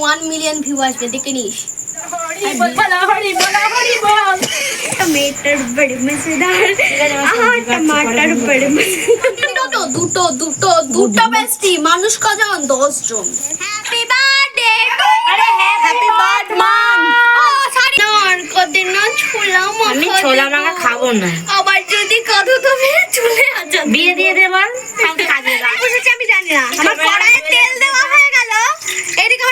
One million view আসবে দেখে নিস। দুটো দুটো দুটো দুটো বেস্টি মানুষ কজন? দশ জন কদিন আমি ছোলা খাব না। আবার যদি কত তুমি বিয়ে দিয়ে দেবার আমি জানি না। আমার কড়াইয়ে তেল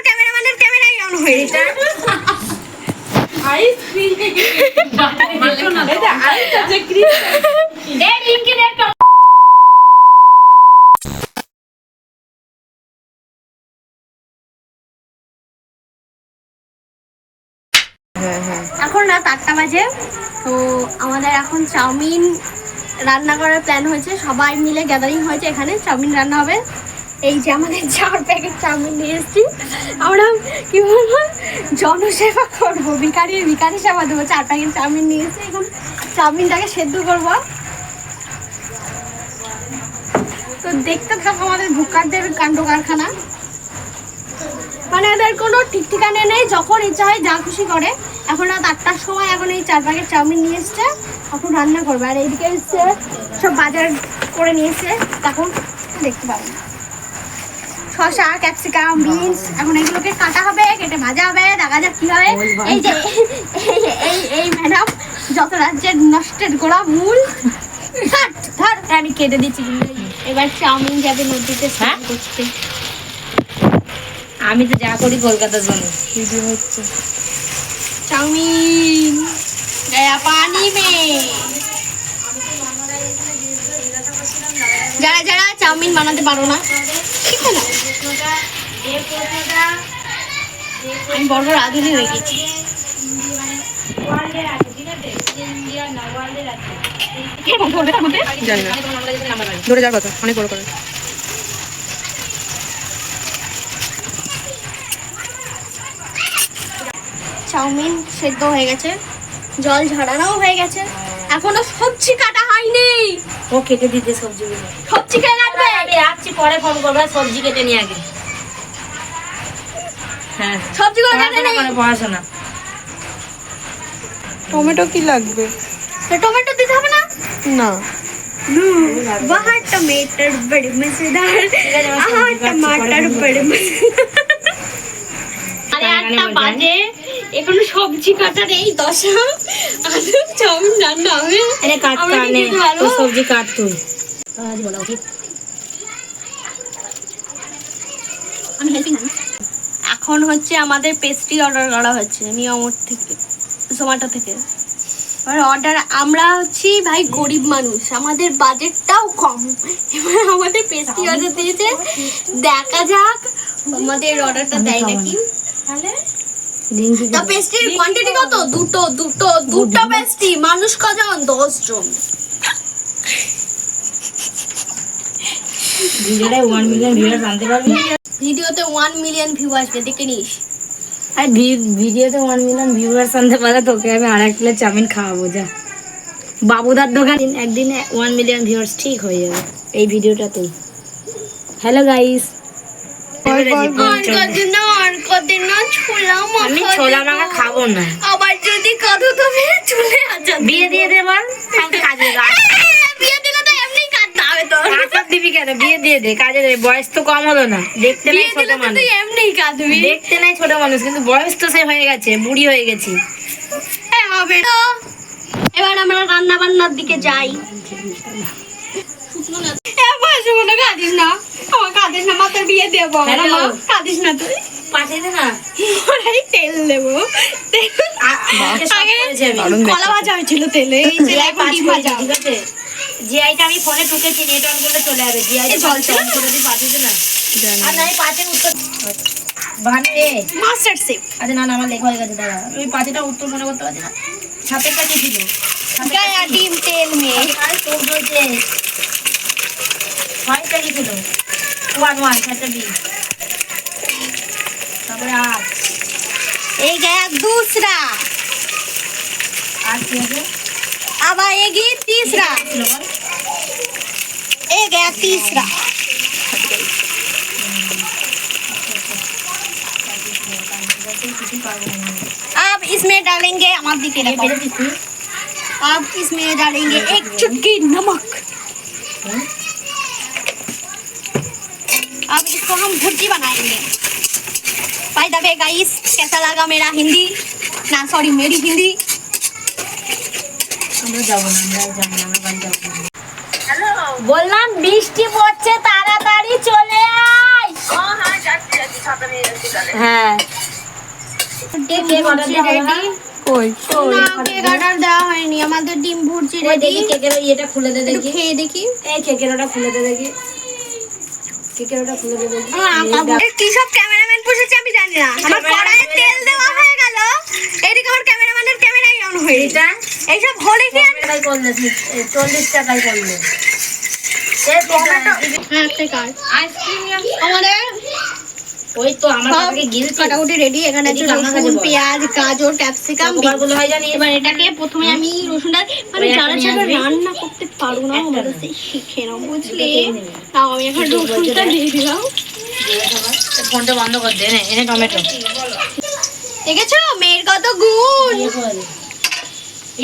আমার ক্যামেরাম্যানের ক্যামেরাই অন হয়ে এখন রাত আটটা বাজে তো আমাদের এখন চাউমিন রান্না করার প্ল্যান হয়েছে। সবাই মিলে গ্যাদারিং হয়েছে এখানে চাউমিন রান্না হবে। এই যে আমাদের চার প্যাকেট চাউমিন নিয়ে এসেছি। আমরা কি বলব? জনসেবা করব ভিকারির ভিকারি সেবা দেবো। চার প্যাকেট চাউমিন নিয়ে এসেছি। এখন চাউমিনটাকে সেদ্ধ করব। তো দেখতে থাকো আমাদের ভুকারদের কাণ্ড কারখানা মানে এদের কোনো ঠিক ঠিকানা নেই, যখন ইচ্ছা হয় যা খুশি করে। এখন রাত আটটার সময় এখন এই চার প্যাকেট চাউমিন নিয়ে এসছে। এখন রান্না করবে। আর এইদিকে এসছে সব বাজার করে নিয়ে এসছে। তখন দেখতে পাবেন শসা ক্যাপসিকাম বিনস এখন এগুলোকে কাটা হবে কেটে ভাজা হবে দেখা যাক কি হবে এই যে এই এই ম্যাডাম যত রাজ্যের নষ্টের গোড়া মূল আমি কেটে দিচ্ছি এবার চাউমিন যাবে নদীতে হ্যাঁ? করতে। আমি তো যা করি কলকাতার জন্য। চাউমিন পানি মে। যারা যারা চাউমিন বানাতে পারো না শিখে নাও আমি বড় বড় আধুনিক হয়ে গেছি। ধরে যাওয়ার কথা অনেক বড় করে। চাউমিন সেদ্ধ হয়ে গেছে জল ঝরানোও হয়ে গেছে এখনও সবজি কাটা হয়নি ও কেটে দিতে সবজিগুলো সবজি কে কাটবে আমি আসছি পরে ফোন করবো সবজি কেটে নিয়ে আগে হ্যাঁ সবজিগুলো কেটে পড়াশোনা নেই করে পড়াশোনা টমেটো কি লাগবে তো টমেটো দিতে হবে না না वहाँ टमाटर बड़े मजेदार हाँ टमाटर बड़े मजेदार আরে আটটা বাজে এখনও সবজি কাটার এই দশা। আলু চাউমিন রান্না হবে। আরে কাট আমরা কানে। তো সবজি কাট তুই। আজ বলা উচিত আমি হেল্পিং এখন হচ্ছে আমাদের পেস্ট্রি অর্ডার করা হচ্ছে নিয়মর থেকে জোম্যাটো থেকে। এবার অর্ডার আমরা হচ্ছি ভাই গরিব মানুষ আমাদের বাজেটটাও কম। এবার আমাদের পেস্ট্রি অর্ডার দিয়েছে। দেখা যাক আমাদের অর্ডারটা দেয় নাকি? রিঙ্কি তা পেস্ট্রির কোয়ান্টিটি কত দুটো দুটো দুটো পেস্ট্রি মানুষ কজন দশ জন ভিডিওতে ওয়ান মিলিয়ন ভিউ আসবে দেখে নিস আর ভিডিওতে ওয়ান মিলিয়ন ভিউয়ার্স আনতে পারে তোকে আমি আর এক প্লেট চাউমিন খাওয়াবো যা বাবুদার দোকান একদিন ওয়ান মিলিয়ন ভিউয়ার্স ঠিক হয়ে যাবে এই ভিডিওটাতেই হ্যালো গাইস আর কদিন আমি ছোলা মাখা খাব না। আবার যদি কত তুমি চলে আসা বিয়ে দিয়ে দে বল কাজে বিয়ে দিলে তো এমনি কাটতে হবে তো টাকা দিবি কেন? বিয়ে দিয়ে দে কাজে বয়স তো কম হলো না। দেখতে নাই ছোট মানুষ। এমনি কাটবি দেখতে নাই ছোট মানুষ কিন্তু বয়স তো সে হয়ে গেছে বুড়ি হয়ে গেছি। হবে তো। এবার আমরা রান্না বান্নার দিকে যাই। এবার শুনে কাঁদিস না। আমার কাঁদিস না মাথার বিয়ে দেবো। কাঁদিস না তুই। পাঠিয়ে দে না। ওরাই তেল দেবো। তেল আজকে সব আগে করেছি আমি। দারুণ কলা ভাজা হয়েছিল তেলে এই যে পাঁচ ডিম ভাজা। ঠিক আছে? জিআইটা আমি ফোনে ঢুকেছি নেট অন করলে চলে যাবে। জিআইটা জল ছিল করে দিই পাঠিয়ে দে না। আর নাই পাঁচের উত্তর ভানে মাস্টার শেফ আচ্ছা না না আমার লেখা হয়ে গেছে দাদা ওই পাঁচেটা উত্তর মনে করতে পারছি না। সাতেরটা কি ছিল গায়া ডিম তেল মে আর হয়েছে ওয়ান ওয়ান ছয়টা एक है दूसरा। अब आएगी तीसरा। एक है तीसरा। अब इसमें डालेंगे आप अब इसमें डालेंगे एक चुटकी नमक। अब इसको हम भुर्जी बनाएँगे। बाय द वे गाइस कैसा लगा मेरा हिंदी ना सॉरी मेरी हिंदी আমরা যাবো না আমরা যাবো না আমরা বাড়ি যাবো না বললাম বৃষ্টি পড়ছে তাড়াতাড়ি চলে আয় হ্যাঁ কেক কেক অর্ডার দিয়ে হবে না কই না কেক অর্ডার দেওয়া হয়নি আমাদের ডিম ভুর্জি ওই রেডি দেখি কেকের ওই ইয়েটা খুলে দে একটু দেখি খেয়ে দেখি এই কেকের ওটা খুলে দে দেখি কেকের ওটা খুলে দে দেখি কি সব ক্যামেরাম্যান বসেছে আমি জানি না। আমার কড়াইয়ে তেল দেওয়া হয়ে গেল। এদিকে আমার ক্যামেরাম্যানের ক্যামেরাই অন হয়ে এটা? এইসব হলে কি টাকাই করলে চল্লিশ টাকাই করলে হ্যাঁ আমাদের ওই তো আমার কাছে গিলছে কাটাকুটি রেডি এখানে আছে আমার রসুন পেঁয়াজ গাজর ক্যাপসিকামগুলো হয় জানি এবার এটাকে প্রথমে আমি রসুনটা মানে যারা যারা রান্না করতে পারব না। সেই শিখে নাও বুঝলে। তাও আমি এখন রসুনটা দিয়ে দিলাম। ফোনটা বন্ধ কর দে এনে এনে টমেটো। দেখেছ? মেয়ের কত গুণ।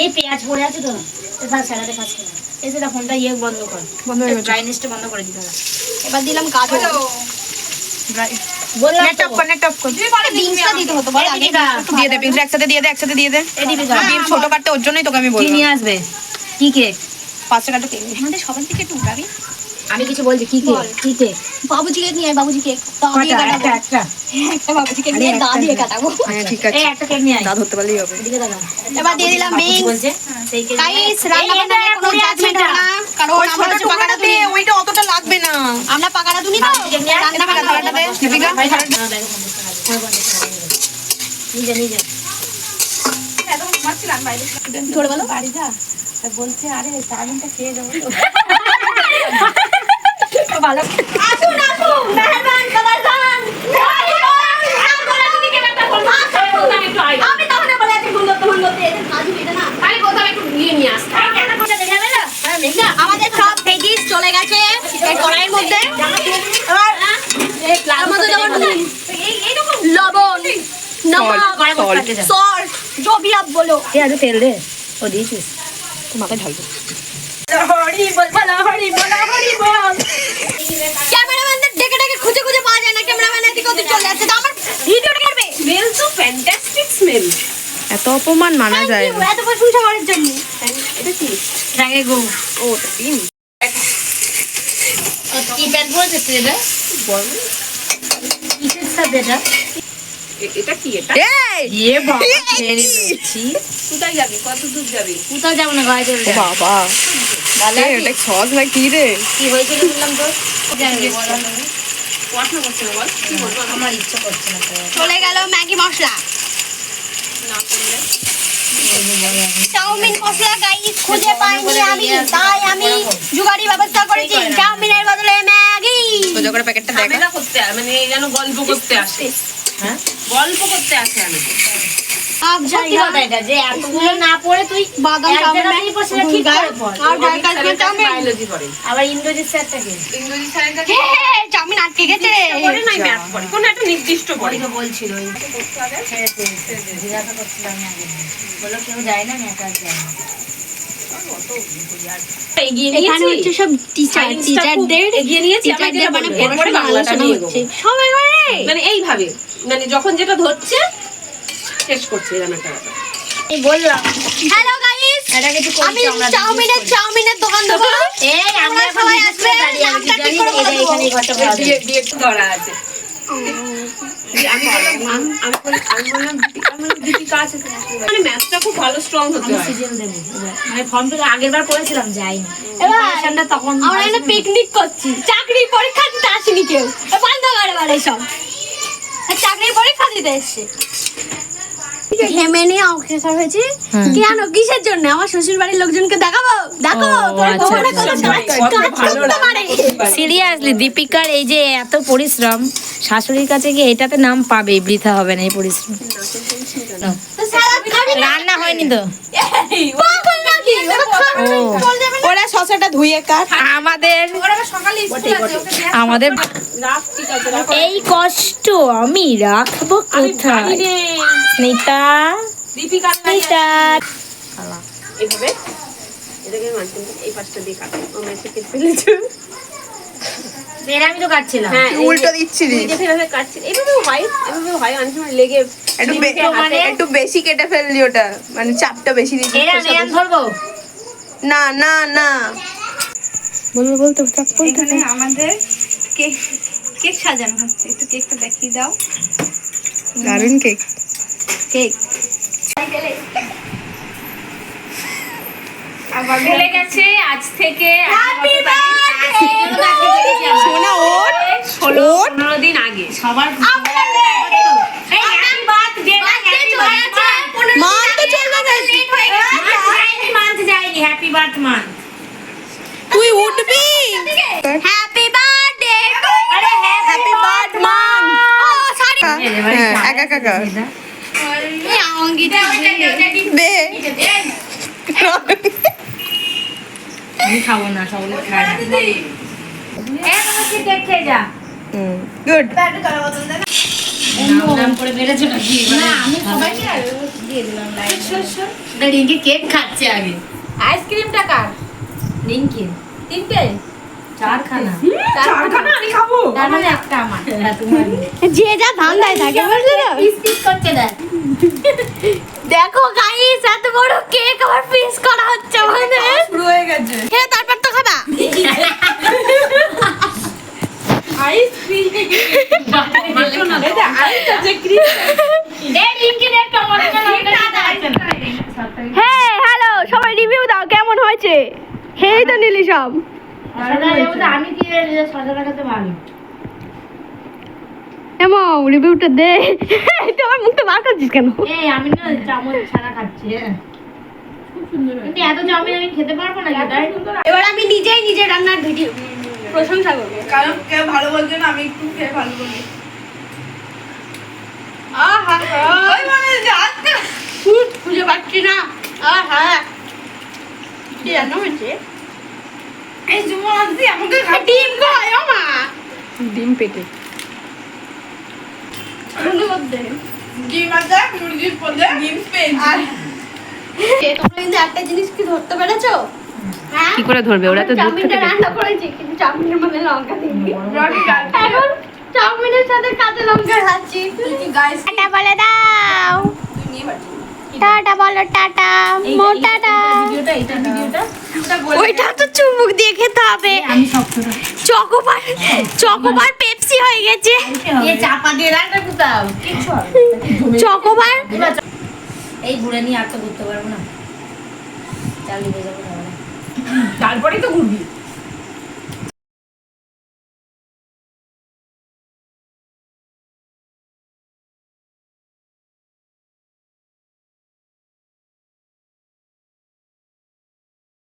এই পেঁয়াজ পড়ে আছে তো। এ থাক স্যালাডে কাজ করে এসে দা ফোনটা ইয়ে বন্ধ কর। বন্ধ হয়ে গেছে। ব্রাইটনেসটা বন্ধ করে দিতে হবে। এবার দিলাম গাজর বললাম নেট তো। অফ কর নেট অফ কর। বিনসটা দিতে হতো বল আগে। দিয়ে দে পিন্স একসাথে দিয়ে দে একসাথে দিয়ে দে। এই দিবি তো। ডিম ছোট কাটতে ওর জন্যই তোকে আমি কি বললাম। নিয়ে আসবে। কি কেক পাঁচটা টাকা কেক। আমাদের সবার দিকে একটু উঠাবি আমি কিছু বলছি কি কেক কি কেক বাবুজি কেক নিয়ে বাবুজি কেক। দা দিয়ে কটা? একটা একটা। একটা বাবুজি কেক নিয়ে দা দিয়ে কাটাবো। হ্যাঁ ঠিক এই আছে একটা কেক নিয়ে দাঁত ধরতে পারলেই হবে। এদিকে দাঁড়া এবার দিয়ে দিলাম কি বলছে গাইস রান্না বান্না নিয়ে কোনো জাজমেন্ট না। কারণ ওই ছোট আমরা পাকাটা দে ওইটা অতটা লাগবে না। আমরা পাকাটা তুলি তো রান্না দে দীপিকা নিজে নিজে ধরে বলো বলছে আরে চাউমিনটা খেয়ে যাব ভালো আসুন আসুন। মেহেরবান কাদার খান আমি তখন বলে আছি ঘুরতে ঘুরতে এদের কাজ হইতে না। তাহলে কোথাও একটু নিয়ে হ্যাঁ, নিয়ে আসতে আমাদের সব ভেজিস চলে গেছে কড়াইয়ের মধ্যে। এবার তার মধ্যে যেমন লবণ সল্ট জবিয়াব বলো। এ আজ তেল দে ও দিয়েছিস। মাথায় ঢালবো ক্যামেরাম্যানদের ডেকে ডেকে খুঁজে খুঁজে পাওয়া যায় না ক্যামেরাম্যান এদিকে ওদিক চলে যাচ্ছে। তো আমার ভিডিও করবে এত অপমান মানা যায় না। এত প্রশংসা করার জন্য। ঠ্যাঙে গু ও ডিম কি? প্যান্ট পরেছিস তুই এটা? কিসের সাথে এটা? এটা কি এটা? এই! ইয়ে বাবা কোথায় যাবি? কত দূর যাবি? কোথাও যাব না ঘরে চলে বাবা। ভালো এ, আছিস? সস না কি রে? কি হয়েছিল বললাম তো? পড়াশোনা করছে বল। কি বলব? আমার ইচ্ছা করছে না চলে গেল ম্যাগি মশলা। না করলে চাউমিন মশলা গাইস খুঁজে পাইনি আমি তাই আমি জুগাড়ি ব্যবস্থা করেছি। চাউমিনের বদলে ম্যাগি। সোজা করে প্যাকেটটা দেখা করতে মানে যেন গল্প করতে আসে। হ্যাঁ? গল্প করতে আসে আমি। এটা যে এতগুলো না পড়ে তুই বাদাম। আর বায়োলজি পড়ে। আবার ইংরেজি ইংরেজি চাউমিন আটকে গেছে। পড়ে নাই ম্যাথ পড়ে কোনো একটা নির্দিষ্ট পড়ে। বলছিল জিজ্ঞাসা করছিলাম আগে। কেউ যায় না আর। যায় না মানে মানে মানে এইভাবে মানে যখন যেটা ধরছে শেষ করছে এরকম একটা ব্যাপার। এই বললাম হ্যালো গাইস এটা কিছু আমি চাউমিনের চাউমিনের দোকান দেবো এই আমরা সবাই আসবে, নামটা ঠিক করে বলে এখানে এই ঘরটা ভাড়া দিয়ে দিয়ে ধরা আছে। আমি বললাম আম- আমি বল- আমি বললাম দীপিকা আমি বললাম, দীপিকা আছে তো নাকি? মানে ম্যাথটা খুব ভালো স্ট্রং হতে আমি সিজন দেবো। এবার। মানে ফর্ম ফিল আগের করেছিলাম যাইনি। তখন পিকনিক করছি। চাকরির পরীক্ষা দিতে আসিনি কেউ। বন্ধ করে সব। চাকরির পরীক্ষা দিতে এসছে নিয়ে হয়েছি। কেন কিসের জন্য? আমার শ্বশুর বাড়ির লোকজনকে দেখাবো? দেখো আচ্ছা, আচ্ছা, আচ্ছা। সিরিয়াসলি দীপিকার এই যে এত পরিশ্রম শাশুড়ির কাছে গিয়ে এটাতে নাম পাবে বৃথা হবে না এই পরিশ্রম। রান্না হয়নি তো। ওরা শশাটা ধুয়ে কাট। আমাদের ওর আবার সকালে স্কুল আছে ওকে দিয়ে আমাদের এই কষ্ট আমি রাখব কোথায়? স্মিতা এইভাবে এটাকে এই পাশটা দিয়ে কাটো। আমরা এসে কেটে ফেলেছি। এর আমি তো কাটছিলাম। হ্যাঁ উল্টো দিচ্ছিলি তুই যেভাবে এভাবে হয় এভাবেও হয় অনেক সময় লেগে একটু বে- একটু বেশি কেটে ফেললি ওটা মানে চাপটা বেশি দিচ্ছি এরা নেয়ান ধরবো? না না না। বলব বলতে থাক বলতে আমাদের কেক কেক সাজানো হচ্ছে। একটু কেকটা দেখিয়ে দাও। দারুণ কেক। কেক। ভুলে গেছে আজ থেকে হ্যাপি বার্থডে সোনা ওট ষোলো দিন আগে সবার মান তুই উঠবি হ্যাপি বার্থডে আরে হ্যাপি বার্থ মান ও সরি হ্যাঁ একা একা দে আমি খাব না সকলে খায় না। যা গুড নাম নাম করে বেড়েছো নাকি? না আমি সবাইকে দিয়ে দিলাম রিঙ্কি কেক খাচ্ছে আগে। আইসক্রিমটা কার? রিঙ্কি। তিনটে চারখানা। চারখানা আমি খাব। তার মানে যে যা ধান্দায় থাকে বুঝলে তো? দেখ গাইস এত বড় কেক আবার পিস করা হচ্ছে আমাদের। শুরু হয়ে গেছে। খেয়ে তারপর তো খাবা। হ্যাঁ হ্যালো সবাই রিভিউ দাও কেমন হয়েছে? খেয়েই তো নিলি সব। আমি কি সাজা রাখাতে ভালো। এমন রিভিউটা দে। তোমার মুখটা বার করছিস কেন? এই আমি না চামচ ছাড়া খাচ্ছি। হ্যাঁ। কিন্তু এত চাউমিন আমি খেতে পারব না এবার আমি নিজেই নিজে রান্নার ভিডিও প্রশংসা করব। কারণ কেউ ভালো বলছে না আমি একটু খেয়ে ভালো বলি। আহা ওই মানে যাচ্ছে ফুট খুঁজে পাচ্ছি না। আহা। কি রান্না হয়েছে? এই জুমন আমাকে ডিম কয় মা। ডিম পেটে। ডিম আছে মুরগির পদে ডিম পেয়েছি তোমরা কিন্তু একটা জিনিস কি ধরতে পেরেছ হ্যাঁ কি করে ধরবে? ওরা তো দূর থেকে রান্না করেছি কিন্তু চাউমিনের মধ্যে লঙ্কা দিইনি এখন চাউমিনের সাথে কাঁচা লঙ্কা খাচ্ছি। বলে দাও। টাটা বলো টাটা মো টাটা। ভিডিওটা এটা ভিডিওটা। ওইটা তো চুমুক দিয়ে খেতে হবে। চকোবার চকোবার পেপসি হয়ে গেছে। চাপা দিয়ে রাখ না কোথাও। চকোবার। এই ঘুরে নিয়ে আর তো ঘুরতে পারব না। চালিয়ে যাব তারপরেই তো ঘুরবি।